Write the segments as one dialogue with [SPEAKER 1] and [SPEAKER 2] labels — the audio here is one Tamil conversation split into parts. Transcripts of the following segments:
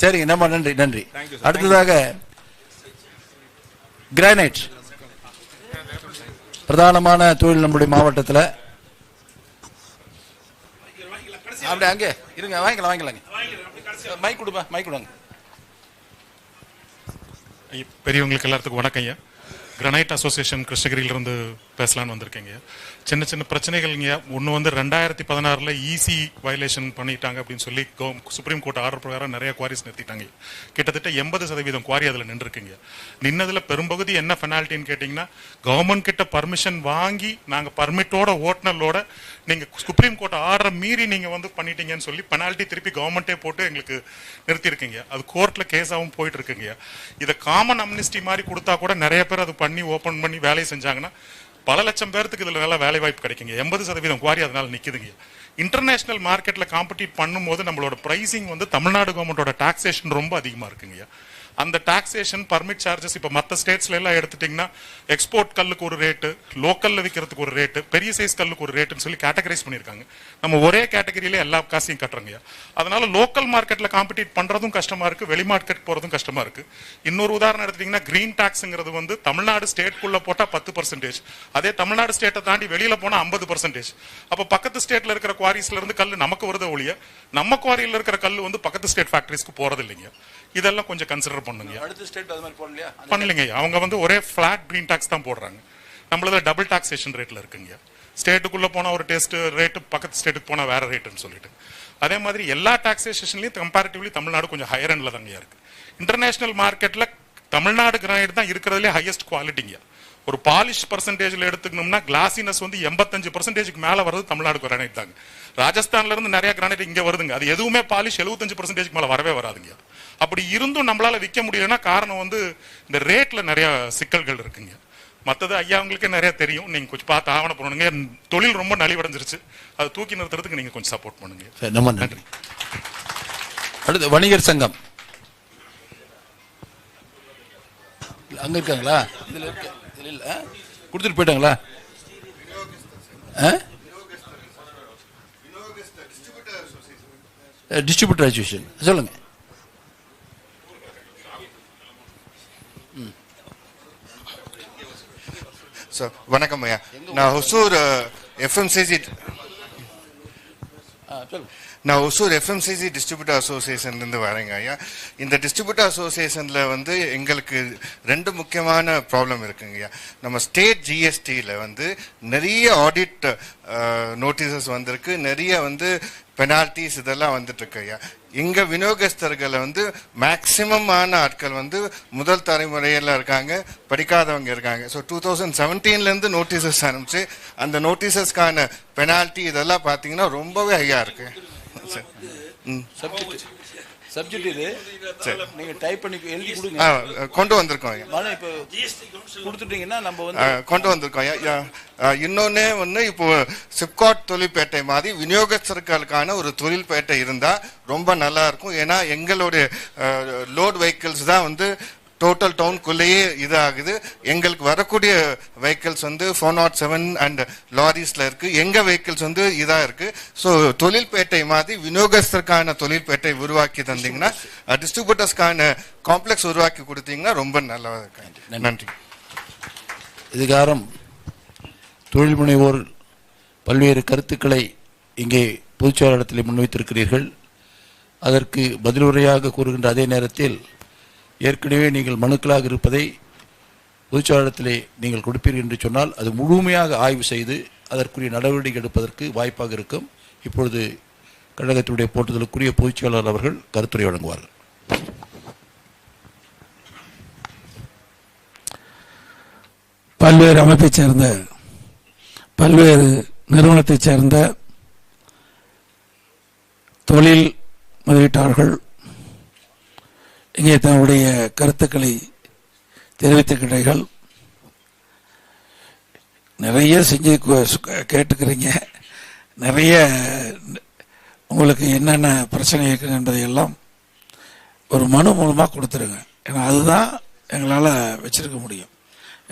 [SPEAKER 1] சரிங்க நம்ம நன்றி நன்றி. அடுத்ததாக கிரானைட் பிரதானமான தொழில் நம்முடைய மாவட்டத்தில். அப்படியே அங்கே இருங்க வாங்கிக்கலாம் வாங்கிக்கலாங்க. மைக் கொடுப்பா மைக் கொடுங்க.
[SPEAKER 2] ஐயா, பெரியவங்களுக்கு எல்லாத்துக்கும் வணக்கம் ஐயா. கிரனைட் அசோசியேஷன் கிருஷ்ணகிரியிலிருந்து பேசலான்னு வந்திருக்கேங்க. சின்ன சின்ன பிரச்சனைகள்ங்க ஒன்று வந்து ரெண்டாயிரத்தி பதினாறில் ஈசி வயலேஷன் பண்ணிட்டாங்க அப்படின்னு சொல்லி கோ- சுப்ரீம் கோர்ட் ஆர்டர் பிரகாரம் நிறைய குவாரிஸ் நிறுத்திட்டாங்க. கிட்டத்தட்ட எண்பது சதவீதம் குவாரி அதில் நின்றுருக்குங்க. நின்னதில் பெரும்பகுதி என்ன பெனால்ட்டின்னு கேட்டிங்கன்னா கவர்மெண்ட் கிட்ட பர்மிஷன் வாங்கி நாங்கள் பர்மிட்டோட ஓட்டுநரோட நீங்கள் சுப்ரீம் கோர்ட் ஆர்டரை மீறி நீங்கள் வந்து பண்ணிட்டீங்கன்னு சொல்லி பெனால்ட்டி திருப்பி கவர்மெண்ட்டே போட்டு எங்களுக்கு நிறுத்தியிருக்கீங்க அது கோர்ட்டில் கேஸாகவும் போயிட்டு இருக்குங்க. இதை காமன் அம்னிஸ்டி மாதிரி கொடுத்தா கூட நிறைய பேர் அது பண்ணி ஓப்பன் பண்ணி வேலையை செஞ்சாங்கன்னா பல லட்சம் பேர்த்துக்கு இதில் நல்லா வேலை வாய்ப்பு கிடைக்குங்க. எண்பது சதவீதம் குவாரி அதனால நிற்குதுங்க இன்டர்நேஷனல் மார்க்கெட்டில் காம்படிட் பண்ணும்போது நம்மளோட ப்ரைசிங் வந்து தமிழ்நாடு கவர்மெண்டோட டாக்ஸேஷன் ரொம்ப அதிகமாக இருக்குங்க. அந்த டாக்ஸேஷன் பர்மிட் சார்ஜஸ் இப்போ மற்ற ஸ்டேட்ஸ்ல எல்லாம் எடுத்துட்டிங்கன்னா எக்ஸ்போர்ட் கல்லுக்கு ஒரு ரேட்டு லோக்கல்ல விற்கிறதுக்கு ஒரு ரேட்டு பெரிய சைஸ் கல்லுக்கு ஒரு ரேட்டுன்னு சொல்லி கேட்டகரைஸ் பண்ணியிருக்காங்க. நம்ம ஒரே கேட்டகரியில எல்லா காசையும் கட்டுறோங்க அதனால லோக்கல் மார்க்கெட்ல காம்படிட் பண்றதும் கஷ்டமா இருக்கு வெளி மார்க்கெட் போறதும் கஷ்டமா இருக்கு. இன்னொரு உதாரணம் எடுத்துட்டீங்கன்னா கிரீன் டாக்ஸ்ங்கிறது வந்து தமிழ்நாடு ஸ்டேட்குள்ள போட்டா பத்து பர்சன்டேஜ் அதே தமிழ்நாடு ஸ்டேட்டை தாண்டி வெளியில போனா ஐம்பது பர்சன்டேஜ் அப்போ பக்கத்து ஸ்டேட்ல இருக்கிற குவாரிஸ்ல இருந்து கல் நமக்கு வருது ஒழிய நம்ம குவாரியில் இருக்கிற கல் வந்து பக்கத்து ஸ்டேட் ஃபேக்டரிஸ்க்கு போறது இல்லைங்க இதெல்லாம் கொஞ்சம் கன்சிடர் பண்ணுங்க.
[SPEAKER 1] அடுத்த ஸ்டேட் அது மாதிரி போடலையா?
[SPEAKER 2] பண்ணலைங்க. அவங்க வந்து ஒரே ஃபிளாட் கிரீன் டாக்ஸ் தான் போடுறாங்க. நம்மளது டபுள் டாக்ஸேஷன் ரேட்ல இருக்குங்க. ஸ்டேட்டுக்குள்ள போனா ஒரு டேஸ்ட் ரேட்டு பக்கத்து ஸ்டேட்டுக்கு போனா வேற ரேட்டுன்னு சொல்லிட்டு. அதே மாதிரி எல்லா டாக்ஸேஷன்லயும் கம்பேரிட்டிவ்லி தமிழ்நாடு கொஞ்சம் ஹையர் எண்ட்ல தாங்க இருக்கு. இன்டர்நேஷனல் மார்க்கெட்ல தமிழ்நாடு கிரானைட் தான் இருக்கிறதுலே ஹையஸ்ட் குவாலிட்டிங்க ஒரு பாலிஷ் பர்சன்டேஜ்ல எடுத்துக்கணும்னா கிளாசினஸ் வந்து எண்பத்தஞ்சு பர்சன்டேஜ்க்கு மேல வருது தமிழ்நாடு கிரானைட் தாங்க. ராஜஸ்தான்ல இருந்து நிறைய கிரானைட் இங்க வருதுங்க. அது எதுவுமே பாலிஷ் எழுபத்தஞ்சு பர்சன்டேஜ்க்கு மேல வரவே வராதுங்க. அப்படி இருந்தும் நம்மளால விற்க முடியலன்னா காரணம் வந்து இந்த ரேட்ல நிறைய சிக்கல்கள் இருக்குங்க. மற்றது ஐயா உங்களுக்கே நிறைய தெரியும். நீங்க கொஞ்சம் பார்த்து ஆவண பண்ணணுங்க தொழில் ரொம்ப நலிவடைஞ்சிருச்சு. அதை தூக்கி நிறுத்துறதுக்கு நீங்க கொஞ்சம் சப்போர்ட் பண்ணுங்க.
[SPEAKER 1] சரி ரொம்ப நன்றி. அடுத்து வணிகர் சங்கம். அங்க இருக்காங்களா? இதுல இருக்கு இதுல இல்ல. ஆ? கொடுத்துட்டு போயிட்டாங்களா டிஸ்ட்ரிபியூட்டர் அசோசியேஷன் சொல்லுங்க.
[SPEAKER 3] ஸோ வணக்கம் ஐயா. நான் ஒசூர் எஃப்எம்சிசி நான் ஒசூர் எஃப்எம்சிசி டிஸ்ட்ரிபியூட்டர் அசோசியேஷன்லேருந்து வரேங்க ஐயா. இந்த டிஸ்ட்ரிபியூட்டர் அசோசியேஷனில் வந்து எங்களுக்கு ரெண்டு முக்கியமான ப்ராப்ளம் இருக்குங்க ஐயா. நம்ம ஸ்டேட் ஜிஎஸ்டியில் வந்து நிறைய ஆடிட் நோட்டீசஸ் வந்திருக்கு. நிறைய வந்து பெனால்டிஸ் இதெல்லாம் வந்துட்டு இருக்கு ஐயா. எங்க விநியோகஸ்தர்களை வந்து மேக்சிமமான ஆட்கள் வந்து முதல் தலைமுறையில் இருக்காங்க படிக்காதவங்க இருக்காங்க. ஸோ டூ தௌசண்ட் செவன்டீன்லேருந்து நோட்டீசஸ் அனுப்பிச்சு அந்த நோட்டீசஸ்க்கான பெனால்ட்டி இதெல்லாம் பார்த்தீங்கன்னா ரொம்பவே ஹையாக இருக்கு. சரி. ம்.
[SPEAKER 1] சப்ஜெக்ட் சப்ஜெக்ட் இது. நீங்க டைப் பண்ணி எழுதி கொடுங்க.
[SPEAKER 3] கொண்டு வந்திருக்கோம் ஐயா.
[SPEAKER 1] மனு இப்போ கொடுத்துட்டீங்கன்னா நம்ம வந்து
[SPEAKER 3] கொண்டு வந்திருக்கோம் இன்னொன்னு ஒன்று இப்போ சிப்காட் தொழில்பேட்டை மாதிரி விநியோகஸ்தர்களுக்கான ஒரு தொழில்பேட்டை இருந்தா ரொம்ப நல்லா இருக்கும். ஏன்னா எங்களுடைய லோட் வெஹிக்கிள்ஸ் தான் வந்து டோட்டல் டவுனுக்குள்ளேயே இதாகுது. எங்களுக்கு வரக்கூடிய வெஹிக்கிள்ஸ் வந்து ஃபோர் நாட் செவன் அண்ட் லாரிஸ்ல இருக்கு. எங்க வெஹிக்கிள்ஸ் வந்து இதா இருக்கு. ஸோ தொழில்பேட்டை மாதிரி விநியோகஸ்தருக்கான தொழில்பேட்டை உருவாக்கி தந்தீங்கன்னா டிஸ்ட்ரிபியூட்டர்ஸ்க்கான காம்ப்ளெக்ஸ் உருவாக்கி கொடுத்தீங்கன்னா ரொம்ப நல்லா இருக்கு நன்றி.
[SPEAKER 1] இதுகாரம் தொழில் முனைவோர் பல்வேறு கருத்துக்களை இங்கே பொதுச்செயலாளத்தில் முன்வைத்திருக்கிறீர்கள். அதற்கு பதிலுரையாக கூறுகின்ற அதே நேரத்தில் ஏற்கனவே நீங்கள் மனுக்களாக இருப்பதை பொதுச்செயலாளத்திலே நீங்கள் கொடுப்பீர்கள் என்று சொன்னால் அது முழுமையாக ஆய்வு செய்து அதற்குரிய நடவடிக்கை எடுப்பதற்கு வாய்ப்பாக இருக்கும். இப்பொழுது கழகத்தினுடைய போட்டுதலுக்குரிய பொதுச்செயலாளர் அவர்கள் கருத்துரை வழங்குவார்கள்.
[SPEAKER 4] பல்வேறு அமைப்பைச் சேர்ந்த பல்வேறு நிறுவனத்தைச் சேர்ந்த தொழில் முதலீட்டாளர்கள் இங்கே தன்னுடைய கருத்துக்களை தெரிவித்திருக்கிறீர்கள் நிறைய செஞ்சு கேட்டுக்கிறீங்க. நிறைய உங்களுக்கு என்னென்ன பிரச்சனை இருக்குது என்பதையெல்லாம் ஒரு மனு மூலமாக கொடுத்துருங்க. ஏன்னா அதுதான் எங்களால் வச்சுருக்க முடியும்.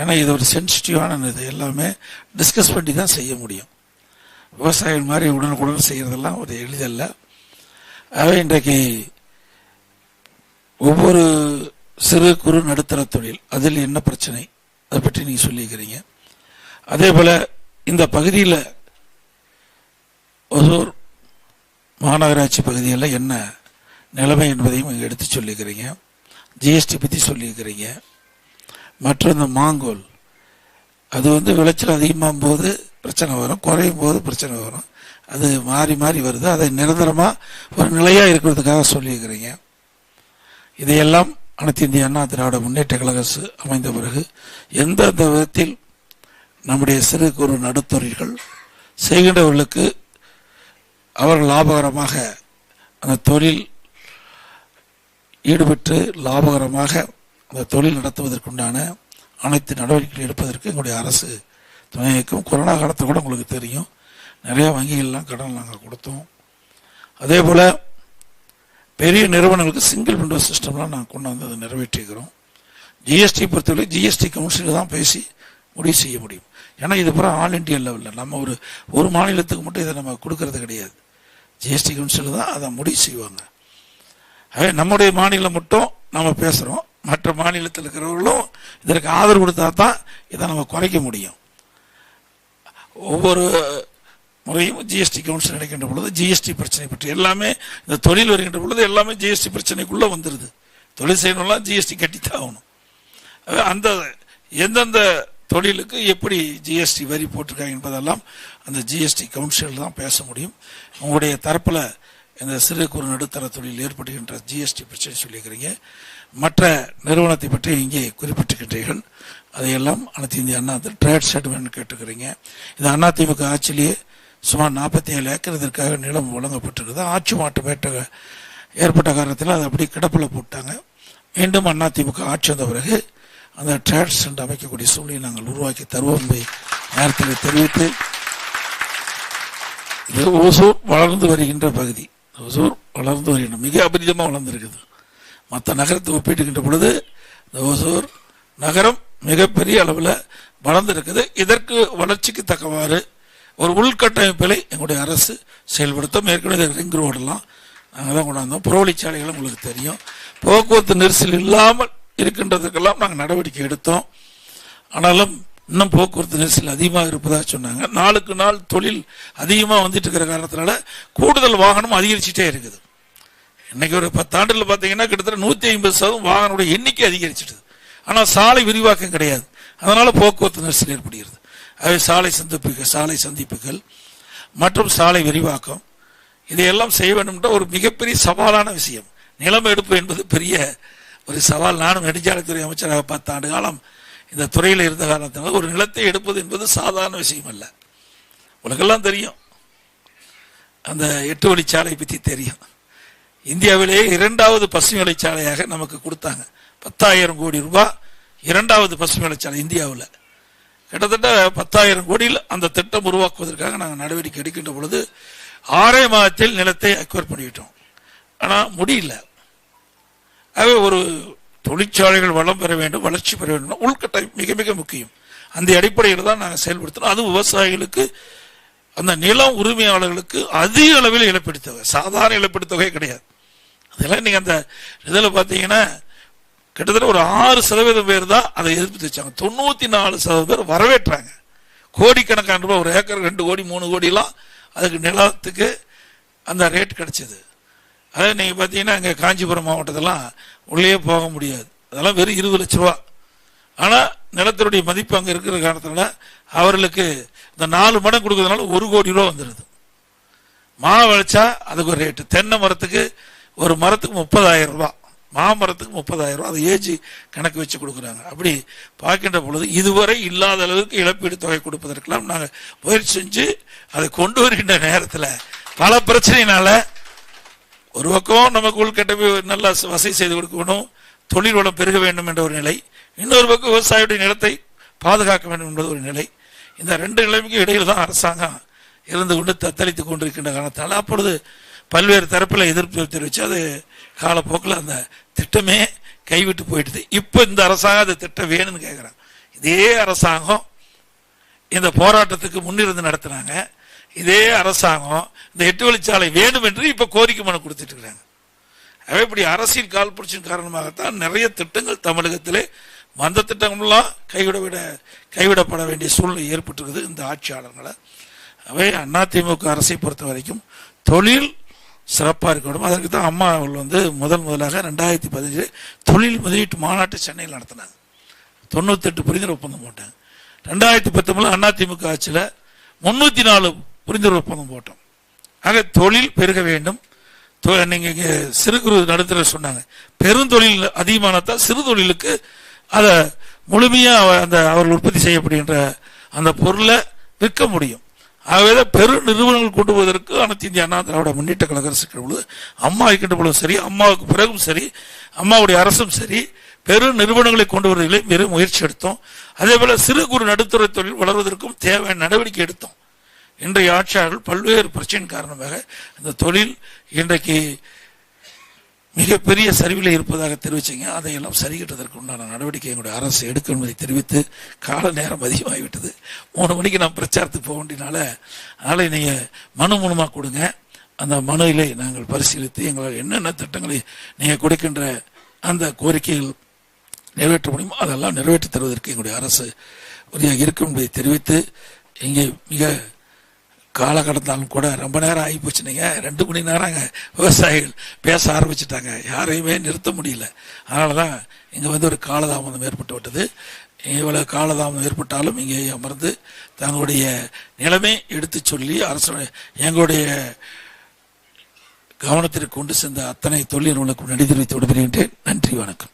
[SPEAKER 4] ஏன்னா இது ஒரு சென்சிட்டிவான இது. எல்லாமே டிஸ்கஸ் பண்ணி தான் செய்ய முடியும். விவசாயிகள் மாதிரி உடனுக்குடன் செய்கிறதெல்லாம் ஒரு எளிதல்ல. ஆகவே இன்றைக்கு ஒவ்வொரு சிறு குறு நடுத்தர தொழில் அதில் என்ன பிரச்சனை? அதை பற்றி நீங்கள் சொல்லியிருக்கிறீங்க. அதே போல் இந்த பகுதியில் ஒசூர் மாநகராட்சி பகுதியில் என்ன நிலைமை என்பதையும் இங்கே எடுத்து சொல்லியிருக்கிறீங்க. ஜிஎஸ்டி பற்றி சொல்லியிருக்கிறீங்க. மற்ற இந்த மாங்கோல் அது வந்து விளைச்சல் அதிகமாகும் போது பிரச்சனை வரும் குறையும் போது பிரச்சனை வரும். அது மாறி மாறி வருது. அதை நிரந்தரமாக ஒரு நிலையாக இருக்கிறதுக்காக சொல்லியிருக்கிறீங்க. இதையெல்லாம் அனைத்து இந்திய அண்ணா திராவிட முன்னேற்ற கழக அரசு அமைந்த பிறகு எந்தெந்த விதத்தில் நம்முடைய சிறு குறு நடுத்தொழில்கள் செய்கின்றவர்களுக்கு அவர்கள் லாபகரமாக அந்த தொழில் ஈடுபட்டு லாபகரமாக அந்த தொழில் நடத்துவதற்குண்டான அனைத்து நடவடிக்கைகள் எடுப்பதற்கு எங்களுடைய அரசு துணைக்கும் கொரோனா காலத்தில் கூட உங்களுக்கு தெரியும். நிறைய வங்கிகள்லாம் கடன் நாங்கள் கொடுத்தோம். அதே போல் பெரிய நிறுவனங்களுக்கு சிங்கிள் விண்டோ சிஸ்டம்லாம் நாங்கள் கொண்டு வந்து அதை நிறைவேற்றிக்கிறோம் ஜிஎஸ்டி பொறுத்தவரை ஜிஎஸ்டி கவுன்சிலில் தான் பேசி முடிவு செய்ய முடியும். ஏன்னா இது பூரா ஆல் இண்டியா லெவலில் நம்ம ஒரு ஒரு மாநிலத்துக்கு மட்டும் இதை நம்ம கொடுக்கறது கிடையாது. ஜிஎஸ்டி கவுன்சிலில் தான் அதை முடிவு செய்வாங்க. ஆகவே நம்முடைய மாநிலம் மட்டும் நம்ம பேசுகிறோம் மற்ற மாநிலத்தில் இருக்கிறவர்களும் இதற்கு ஆதரவு கொடுத்தா தான் இதை நம்ம குறைக்க முடியும். ஒவ்வொரு முறையும் ஜிஎஸ்டி கவுன்சில் நடக்கின்ற பொழுது ஜிஎஸ்டி பிரச்சனை பற்றி எல்லாமே இந்த தொழில் வருகின்ற பொழுது எல்லாமே ஜிஎஸ்டி பிரச்சனைக்குள்ளே வந்துடுது தொழில் செய்யணும்லாம் ஜிஎஸ்டி கட்டித்தான் ஆகணும். அந்த எந்தெந்த தொழிலுக்கு எப்படி ஜிஎஸ்டி வரி போட்டிருக்காங்க என்பதெல்லாம் அந்த ஜிஎஸ்டி கவுன்சில் தான் பேச முடியும். உங்களுடைய தரப்பில் இந்த சிறு குறு நடுத்தர தொழில் ஏற்படுகின்ற ஜிஎஸ்டி பிரச்சனை சொல்லியிருக்கிறீங்க. மற்ற நிறுவனத்தை பற்றி இங்கே குறிப்பிட்டிருக்கின்றீர்கள். அதையெல்லாம் அனைத்து இந்திய அண்ணா ட்ரேட் செட்டில்மெண்ட் கேட்டுக்கிறீங்க இது அதிமுக ஆட்சியிலேயே சுமார் நாற்பத்தி ஏழு ஏக்கர் இதற்காக நிலம் வழங்கப்பட்டிருக்குது. ஆட்சி மாற்றம் ஏற்ற ஏற்பட்ட காரணத்தில் அதை அப்படி கிடப்பில் போட்டாங்க. மீண்டும் அதிமுக ஆட்சி வந்த பிறகு அந்த ட்ரேட்ஸ் என்று அமைக்கக்கூடிய சூழ்நிலை நாங்கள் உருவாக்கி தருவோம் என்பதை நேரத்தில் தெரிவித்து இது ஓசூர் வளர்ந்து வருகின்ற பகுதி. ஓசூர் வளர்ந்து வருகின்ற மிக அபரிதமாக வளர்ந்துருக்குது. மற்ற நகரத்தை ஒப்பிட்டுக்கின்ற பொழுது இந்த ஓசூர் நகரம் மிகப்பெரிய அளவில் வளர்ந்துருக்குது. இதற்கு வளர்ச்சிக்கு தக்கவாறு ஒரு உள்கட்டமைப்பில் எங்களுடைய அரசு செயல்படுத்தும். ஏற்கனவே ரிங் ரோடெல்லாம் நாங்கள் தான் கொண்டாந்தோம். புறவழிச்சாலைகள் உங்களுக்கு தெரியும். போக்குவரத்து நெரிசல் இல்லாமல் இருக்கின்றதுக்கெல்லாம் நாங்கள் நடவடிக்கை எடுத்தோம். ஆனாலும் இன்னும் போக்குவரத்து நெரிசல் அதிகமாக இருப்பதாக சொன்னாங்க. நாளுக்கு நாள் தொழில் அதிகமாக வந்துட்டு இருக்கிற காரணத்தினால கூடுதல் வாகனம் அதிகரிச்சுட்டே இருக்குது. இன்னைக்கு ஒரு பத்தாண்டுல பார்த்தீங்கன்னா கிட்டத்தட்ட நூற்றி ஐம்பது சதவீதம் வாகனோட எண்ணிக்கை அதிகரிச்சிடுது. ஆனால் சாலை விரிவாக்கம் கிடையாது. அதனால போக்குவரத்து நெரிசல் ஏற்படுகிறது. அவை சாலை சந்திப்புகள் சாலை சந்திப்புகள் மற்றும் சாலை விரிவாக்கம். இதையெல்லாம் செய்ய வேண்டும்ன்ற ஒரு மிகப்பெரிய சவாலான விஷயம். நிலம் எடுப்பு என்பது பெரிய ஒரு சவால். நானும் நெடுஞ்சாலைத்துறை அமைச்சராக பத்து ஆண்டு காலம் இந்த துறையில் இருந்த காரணத்தினால ஒரு நிலத்தை எடுப்பது என்பது சாதாரண விஷயம் அல்ல. உனக்கெல்லாம் தெரியும். அந்த எட்டு வழிச்சாலை பற்றி தெரியும். இந்தியாவிலேயே இரண்டாவது பசுமை வழிச்சாலையாக நமக்கு கொடுத்தாங்க. பத்தாயிரம் கோடி ரூபாய் இரண்டாவது பசுமை வழிச்சாலை இந்தியாவில். கிட்டத்தட்ட பத்தாயிரம் கோடியில் அந்த திட்டம் உருவாக்குவதற்காக நாங்கள் நடவடிக்கை எடுக்கின்ற பொழுது ஆறே மாதத்தில் நிலத்தை அக்வயர் பண்ணிவிட்டோம். ஆனால் முடியல. ஆகவே ஒரு தொழிற்சாலைகள் வளம் பெற வேண்டும் வளர்ச்சி பெற வேண்டும். உள்கட்டமைப்பு மிக மிக முக்கியம். அந்த அடிப்படையில் தான் நாங்கள் செயல்படுத்தினோம். அது விவசாயிகளுக்கு அந்த நிலம் உரிமையாளர்களுக்கு அதிக அளவில் இழப்பீடு தொகை. சாதாரண இழப்பீடு தொகை கிடையாது. அதெல்லாம் நீங்கள் அந்த இதில் பார்த்தீங்கன்னா கிட்டத்தட்ட ஒரு ஆறு சதவீதம் பேர் தான் அதை எதிர்ப்பு வச்சாங்க தொண்ணூற்றி நாலு சதவீதம் பேர் வரவேற்றாங்க. கோடிக்கணக்கான ரூபாய் ஒரு ஏக்கர் ரெண்டு கோடி மூணு கோடிலாம் அதுக்கு நிலத்துக்கு அந்த ரேட் கிடைச்சது. அதே நீங்கள் பார்த்தீங்கன்னா இங்கே காஞ்சிபுரம் மாவட்டத்தெல்லாம் உள்ளே போக முடியாது. அதெல்லாம் வெறும் இருபது லட்ச ரூபா. ஆனால் நிலத்தினுடைய மதிப்பு அங்கே இருக்கிற காரணத்தினால அவர்களுக்கு இந்த நாலு மடம் கொடுக்கறதுனால ஒரு கோடி ரூபா வந்துடுது மா விளைச்சா அதுக்கு ஒரு ரேட்டு தென்னை மரத்துக்கு ஒரு மரத்துக்கு முப்பதாயிரம் ரூபாய் மாமரத்துக்கு முப்பதாயிரம் ரூபா அதை ஏஜ் கணக்கு வச்சு கொடுக்குறாங்க. அப்படி பார்க்கின்ற பொழுது இதுவரை இல்லாத அளவுக்கு இழப்பீடு தொகை கொடுப்பதற்கெல்லாம் நாங்கள் முயற்சி செஞ்சு அதை கொண்டு வருகின்ற நேரத்தில் பல பிரச்சனையினால ஒரு பக்கம் நமக்கு உள்கட்டமைப்பு நல்லா வசதி செய்து கொடுக்கணும் தொழில் வளம் பெருக வேண்டும் என்ற ஒரு நிலை இன்னொரு பக்கம் விவசாயியுடைய நிலத்தை பாதுகாக்க வேண்டும் என்பது ஒரு நிலை. இந்த ரெண்டு நிலைமைக்கும் இடையில் தான் அரசாங்கம் இருந்து கொண்டு தத்தளித்துக் கொண்டிருக்கின்ற காரணத்தால் அப்பொழுது பல்வேறு தரப்பில் எதிர்ப்பு தெரிவித்து அது காலப்போக்கில் அந்த திட்டமே கைவிட்டு போயிடுது இப்போ இந்த அரசாங்கம் அந்த திட்டம் வேணும்னு கேட்குறாங்க இதே அரசாங்கம் இந்த போராட்டத்துக்கு முன்னிருந்து நடத்துனாங்க இதே அரசாங்கம் இந்த எட்டு வழிச்சாலை வேணும் என்று இப்போ கோரிக்கை மனு கொடுத்துட்டு இருக்கிறாங்க ஆகவே இப்படி அரசின் கால் புரட்சியின் காரணமாகத்தான் நிறைய திட்டங்கள் தமிழகத்திலே வந்த திட்டங்கள்லாம் கைவிட விட கைவிடப்பட வேண்டிய சூழ்நிலை ஏற்பட்டிருக்குது இந்த ஆட்சியாளர்களை அவை அதிமுக அரசை பொறுத்த வரைக்கும் தொழில் சிறப்பாக இருக்கணும். அதற்கு தான் அம்மா அவர்கள் வந்து முதல் முதலாக ரெண்டாயிரத்தி பதினஞ்சு தொழில் முதலீட்டு மாநாட்டை சென்னையில் நடத்தினாங்க. தொண்ணூத்தெட்டு புரிந்துணர்வு ஒப்பந்தம் போட்டாங்க. ரெண்டாயிரத்தி பத்தொன்பதுல அதிமுக ஆட்சியில் முந்நூற்றி நாலு புரிந்துணர்வு ஒப்பந்தம் போட்டோம். ஆக தொழில் பெருக வேண்டும். தொ- சிறு குறு நடுத்தர சொன்னாங்க. பெருந்தொழில் அதிகமானதான் சிறு தொழிலுக்கு அதை முழுமையாக அந்த அவர்கள் உற்பத்தி செய்யப்படுகின்ற அந்த பொருளை விற்க முடியும். ஆகவே பெரு நிறுவனங்கள் கொண்டு போவதற்கு அனைத்து இந்திய அண்ணா திராவிட முன்னேற்ற கழக அரசு பொழுது அம்மா இருக்கின்ற பொழுதும் சரி அம்மாவுக்கு பிறகும் சரி அம்மாவுடைய அரசும் சரி பெரு நிறுவனங்களை கொண்டு வருவதிலே பெரும் முயற்சி எடுத்தோம். அதே போல சிறு குறு நடுத்தர தொழில் வளர்வதற்கும் தேவையான நடவடிக்கை எடுத்தோம். இன்றைய ஆட்சியாளர்கள் பல்வேறு பிரச்சனை காரணமாக இந்த தொழில் இன்றைக்கு மிகப்பெரிய சரிவில் இருப்பதாக தெரிவிச்சீங்க. அதையெல்லாம் சரிகட்டுவதற்கு உண்டான நடவடிக்கை எங்களுடைய அரசு எடுக்கும் என்பதை தெரிவித்து கால நேரம் அதிகமாகிவிட்டது. மூணு மணிக்கு நான் பிரச்சாரத்துக்கு போக வேண்டியனால அதனால் நீங்கள் மனு மூலமாக கொடுங்க. அந்த மனுவிலே நாங்கள் பரிசீலித்து எங்களால் என்னென்ன திட்டங்களை நீங்கள் கொடுக்கின்ற அந்த கோரிக்கைகள் நிறைவேற்ற முடியுமோ அதெல்லாம் நிறைவேற்றி தருவதற்கு எங்களுடைய அரசு உறுதியாக இருக்கும் என்பதை தெரிவித்து இங்கே மிக காலகட்டத்தாலும் கூட ரொம்ப நேரம் ஆகி போச்சு ரெண்டு மணி நேரங்க விவசாயிகள் பேச ஆரம்பிச்சிட்டாங்க. யாரையுமே நிறுத்த முடியல. அதனால தான் இங்கே வந்து ஒரு காலதாமதம் ஏற்பட்டு விட்டது. இவ்வளோ காலதாமதம் ஏற்பட்டாலும் இங்கே அமர்ந்து தங்களுடைய நிலைமை எடுத்து சொல்லி அரசு எங்களுடைய கவனத்திற்கு கொண்டு சென்ற அத்தனை தொழில் நிறுவனங்களுக்கும் நன்றி தெரிவித்து விடுகிறேன். நன்றி வணக்கம்.